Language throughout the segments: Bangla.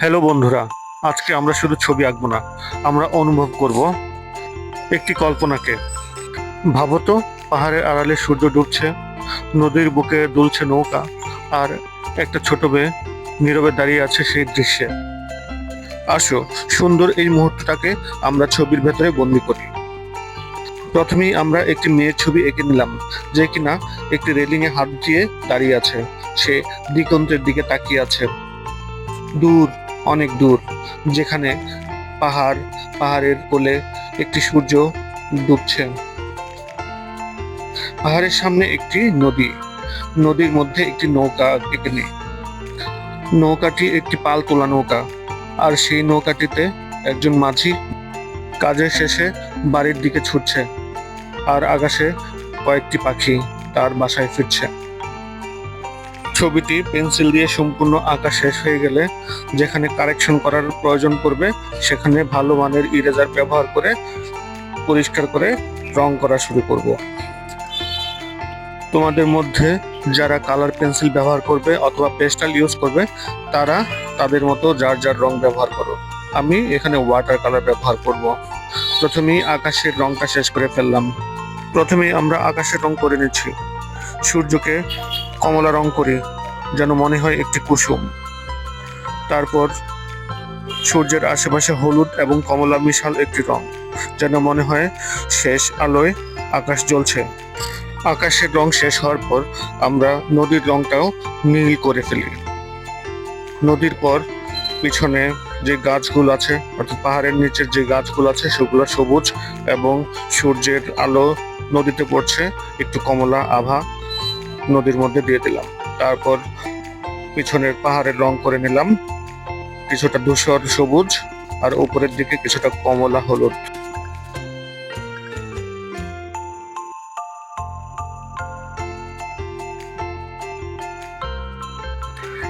হ্যালো বন্ধুরা, আজকে আমরা শুধু ছবি আঁকবো না, আমরা অনুভব করব একটি কল্পনাকে। ভাবো তো, পাহাড়ের আড়ালে সূর্য ডুবছে, নদীর বুকে দুলছে নৌকা, আর একটা ছোট মেয়ে নীরবে দাঁড়িয়ে আছে সেই দৃশ্যে। আসো, সুন্দর এই মুহূর্তটাকে আমরা ছবির ভেতরে বন্দি করি। প্রথমেই আমরা একটি মেয়ের ছবি এঁকে নিলাম, যে কিনা একটি রেলিংয়ে হাত দিয়ে দাঁড়িয়ে আছে, সে দিগন্তের দিকে তাকিয়ে আছে। দূর অনেক দূর, যেখানে পাহাড়, পাহাড়ের কোলে একটি সূর্য ডুবছে। পাহাড়ের সামনে একটি নদী, নদীর মধ্যে একটি নৌকা এখানে। নৌকাটি একটি পাল তোলা নৌকা, আর সেই নৌকাটিতে একজন মাঝি কাজের শেষে বাড়ির দিকে ছুটছে, আর আকাশে কয়েকটি পাখি তার বাসায় ফিরছে। ছবিটি পেন্সিল দিয়ে সম্পূর্ণ আঁকা শেষ হয়ে গেলে যেখানে কারেকশন করার প্রয়োজন পড়বে, সেখানে ভালো মানের ইরেজার ব্যবহার করে পরিষ্কার করে রং করা শুরু করব। তোমাদের মধ্যে যারা কালার পেন্সিল ব্যবহার করবে অথবা পেস্টাল ইউজ করবে, তারা তাদের মতো যার যার রং ব্যবহার করো। আমি এখানে ওয়াটার কালার ব্যবহার করব। প্রথমেই আকাশের রংটা শেষ করে ফেললাম। প্রথমেই আমরা আকাশের রং করে নিচ্ছি। সূর্যকে কমলা রং করি যেন মনে হয় একটি কুসুম। তারপর সূর্যের আশেপাশে হলুদ এবং কমলা মিশাল একটি রং, যেন মনে হয় শেষ আলোয় আকাশ জ্বলছে। আকাশের রং শেষ হওয়ার পর আমরা নদীর রংটাও নীল করে ফেলি। নদীর পর পিছনে যে গাছগুলো আছে, অর্থাৎ পাহাড়ের নিচের যে গাছগুলো আছে, সেগুলো সবুজ এবং সূর্যের আলো নদীতে পড়ছে, একটু কমলা আভা নদীর মধ্যে দিয়ে দিলাম। তারপর পিছনের পাহাড়ের রং করে নিলাম। কিছুটা ধূসর সবুজ আর উপরের দিকে কিছুটা কমলা হলুদ।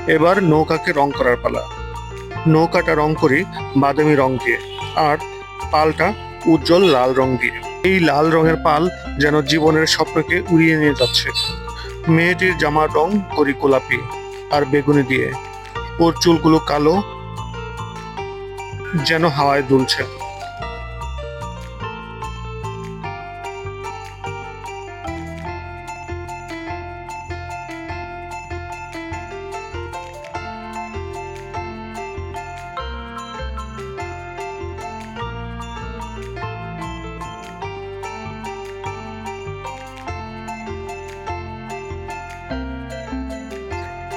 এবার নৌকাকে রং করার পালা। নৌকাটা রং করি বাদামি রং দিয়ে আর পালটা উজ্জ্বল লাল রং দিয়ে। এই লাল রঙের পাল যেন জীবনের স্বপ্নকে উড়িয়ে নিয়ে যাচ্ছে। মেয়েটির জামার রং করি গোলাপি আর বেগুনি দিয়ে। ওর চুলগুলো কালো যেন হাওয়ায় দুলছে।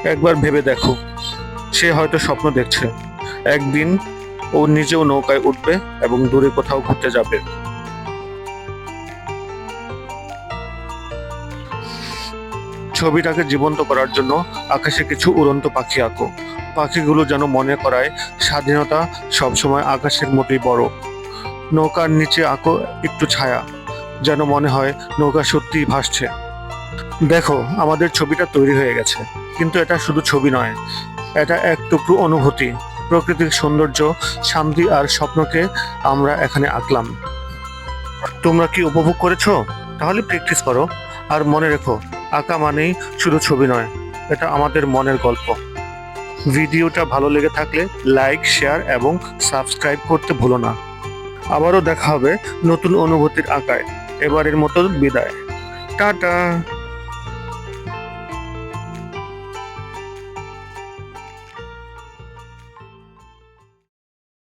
একবার ভেবে দেখো। সে হয়তো স্বপ্ন দেখছে। একদিন ও নিজেও নৌকায় উঠবে এবং দূরে কোথাও ঘুরতে যাবে। ছবিটাকে জীবন্ত করার জন্য আকাশে কিছু উড়ন্ত পাখি আঁকো। পাখিগুলো যেন মনে করায় স্বাধীনতা সবসময় আকাশের মতোই বড়। নৌকার নিচে আঁকো একটু ছায়া, যেন মনে হয় নৌকা সত্যিই ভাসছে। দেখো, আমাদের ছবিটা তৈরি হয়ে গেছে। কিন্তু এটা শুধু ছবি নয়, এটা এক টুকরো অনুভূতি, প্রকৃতির সৌন্দর্য, শান্তি আর স্বপ্নকে আমরা এখানে আঁকলাম। তোমরা কি উপভোগ করেছ? তাহলে প্র্যাকটিস করো। আর মনে রেখো, আঁকা মানেই শুধু ছবি নয়, এটা আমাদের মনের গল্প। ভিডিওটা ভালো লেগে থাকলে লাইক, শেয়ার এবং সাবস্ক্রাইব করতে ভুলো না। আবারও দেখা হবে নতুন অনুভূতির আঁকায়। এবারের মতো বিদায়। টাটা!